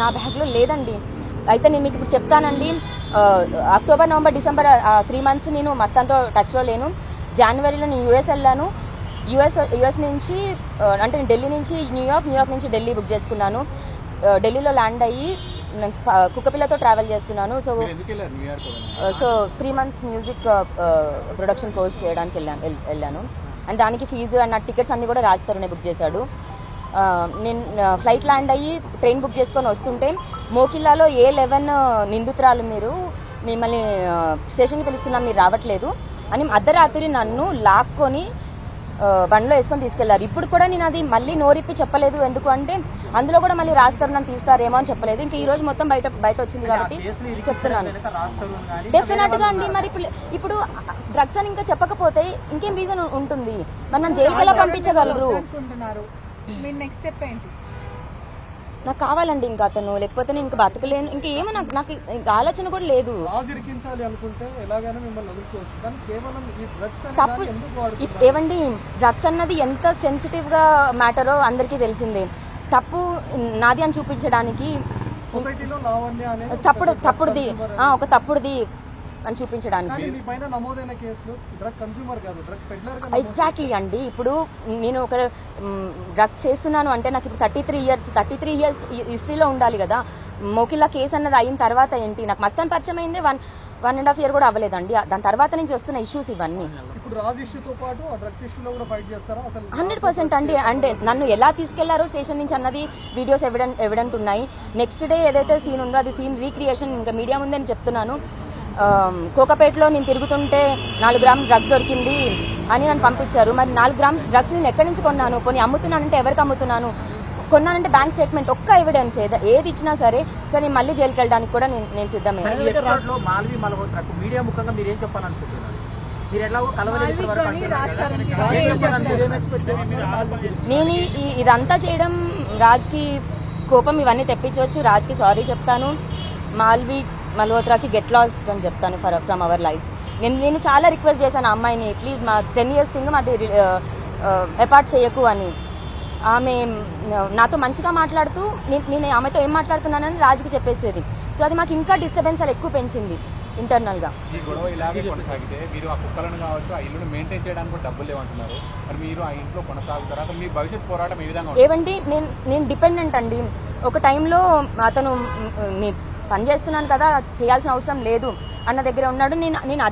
నా బ్యాగ్లో లేదండి. అయితే నేను మీకు ఇప్పుడు చెప్తానండి October November December three months నేను మస్తాన్తో టచ్లో లేను. జనవరిలో నేను యూఎస్ వెళ్ళాను. యూఎస్ యూఎస్ నుంచి అంటే నేను ఢిల్లీ నుంచి న్యూయార్క్ న్యూయార్క్ నుంచి ఢిల్లీ బుక్ చేసుకున్నాను. ఢిల్లీలో ల్యాండ్ అయ్యి కుక్కపిల్లతో ట్రావెల్ చేస్తున్నాను. So? So three months music production course చేయడానికి వెళ్ళాను వెళ్ళాను. అండ్ దానికి ఫీజు అండ్ నా టికెట్స్ అన్ని కూడా రాజుతరునే బుక్ చేశాడు. నేను ఫ్లైట్ ల్యాండ్ అయ్యి ట్రైన్ బుక్ చేసుకొని వస్తుంటే మోకిల్లాలో ఏ లెవెన్ నిందితురాలు మీరు మిమ్మల్ని స్టేషన్కి పిలుస్తున్నాం మీరు రావట్లేదు అని అర్ధరాత్రి నన్ను లాక్కొని బండిలో వేసుకొని తీసుకెళ్ళారు. ఇప్పుడు కూడా నేను అది మళ్ళీ నోరిప్పి చెప్పలేదు. ఎందుకు అంటే అందులో కూడా మళ్ళీ రాస్తారు నన్ను తీస్తారేమో అని చెప్పలేదు. ఇంకా ఈ రోజు మొత్తం బయట బయట వచ్చింది కాబట్టి చెప్తున్నాను. డెఫినెట్గా అండి మరి ఇప్పుడు ఇప్పుడు డ్రగ్స్ అని ఇంకా చెప్పకపోతే ఇంకేం రీజన్ ఉంటుంది? మరి నన్ను జైలుకి ఎలా పంపించగలరు? అనుకుంటున్నారు మీ నెక్స్ట్ స్టెప్ ఏంటి? నాకు కావాలండి ఇంకా అతను. లేకపోతే నేను ఇంకా బతకలేను. ఇంకా ఏమో నాకు నాకు ఇంకా ఆలోచన కూడా లేదు. రాజు ఇరికించాలి అనుకుంటే ఎలాగైనా మిమ్మల్ని వదులుకోవచ్చు. కానీ కేవలం ఈ డ్రగ్స్ అనే తప్పు. దాన్ని ఎందుకు వాడుతున్నారు? ఇప్- ఏవండి డ్రగ్స్ అన్నది ఎంత సెన్సిటివ్గా మ్యాటరో అందరికీ తెలిసిందే. తప్పు నాది అని చూపించడానికి సొసైటీలో లావణ్య అనేది తప్పుడు తప్పుడుది. ఆ, ఒక తప్పుడుది. అని చూపించడానికి. ఎగ్జాక్ట్లీ అండి. ఇప్పుడు నేను ఒక డ్రగ్ చేస్తున్నాను అంటే నాకు ఇప్పుడు thirty three years thirty three years హిస్టరీలో ఉండాలి కదా. మోకిలా కేసు అన్నది అయిన తర్వాత ఏంటి? నాకు మస్తాన్ పరిచయం అయింది one one and half year కూడా అవ్వలేదండి. దాని తర్వాత నుంచి వస్తున్న ఇష్యూస్ ఇవన్నీ. హండ్రెడ్ పర్సెంట్ అండి. అంటే నన్ను ఎలా తీసుకెళ్ళారో స్టేషన్ నుంచి అన్నది వీడియోస్ ఎవిడెంట్ ఎవిడెంట్ ఉన్నాయి. నెక్స్ట్ డే ఏదైతే సీన్ ఉందో అది సీన్ రీక్రియేషన్ ఇంకా మీడియా ముందే నేను చెప్తున్నాను. కోకపేటలో నేను తిరుగుతుంటే నాలుగు గ్రామ్స్ డ్రగ్స్ దొరికింది అని నన్ను పంపించారు. మరి నాలుగు గ్రామ్స్ డ్రగ్స్ నేను ఎక్కడి నుంచి కొన్నాను? కొన్ని అమ్ముతున్నానంటే ఎవరికి అమ్ముతున్నాను? కొన్నానంటే బ్యాంక్ స్టేట్మెంట్ ఒక్క ఎవిడెన్స్ ఏది ఏది ఇచ్చినా సరే సరే నేను మళ్ళీ జైలుకి వెళ్ళడానికి కూడా నేను నేను సిద్ధమే మీడియా ముఖంగా మీరు ఏం చెప్పాలనుకుంటున్నారు? నేను ఈ- ఇదంతా చేయడం రాజ్కి కోపం ఇవన్నీ తెప్పించవచ్చు. రాజ్కి సారీ చెప్తాను. మాల్వి మల్హోత్రాకి గెట్ లాస్ట్ అని చెప్తాను ఫర్ ఫ్రమ్ అవర్ లైఫ్స్ నేను నేను చాలా రిక్వెస్ట్ చేశాను అమ్మాయిని ప్లీజ్ మా టెన్ ఇయర్స్ థింగ్ మాది అపార్ట్ చేయకు అని. ఆమె నాతో మంచిగా మాట్లాడుతూ నేను నేను ఆమెతో ఏం మాట్లాడుతున్నానని రాజుకి చెప్పేసేది. సో అది మాకు ఇంకా డిస్టర్బెన్స్ అది ఎక్కువ పెంచింది ఇంటర్నల్గా ఈ గొడవ ఇలాగే కొనసాగితే మీరు ఆ కుక్కలను కావచ్చు ఆ ఇల్లును మెయింటైన్ చేయడానికి డబ్బులు లేవంటున్నారు. మరి మీరు ఆ ఇంట్లో కొనసాగుతారా? మీ భవిష్యత్ పోరాటం ఏ విధంగా? ఏవండి నేను నేను డిపెండెంట్ అండి. ఒక టైంలో అతను పని చేస్తున్నాను కదా చేయాల్సిన అవసరం లేదు అన్న దగ్గర ఉన్నాడు. నేను నేను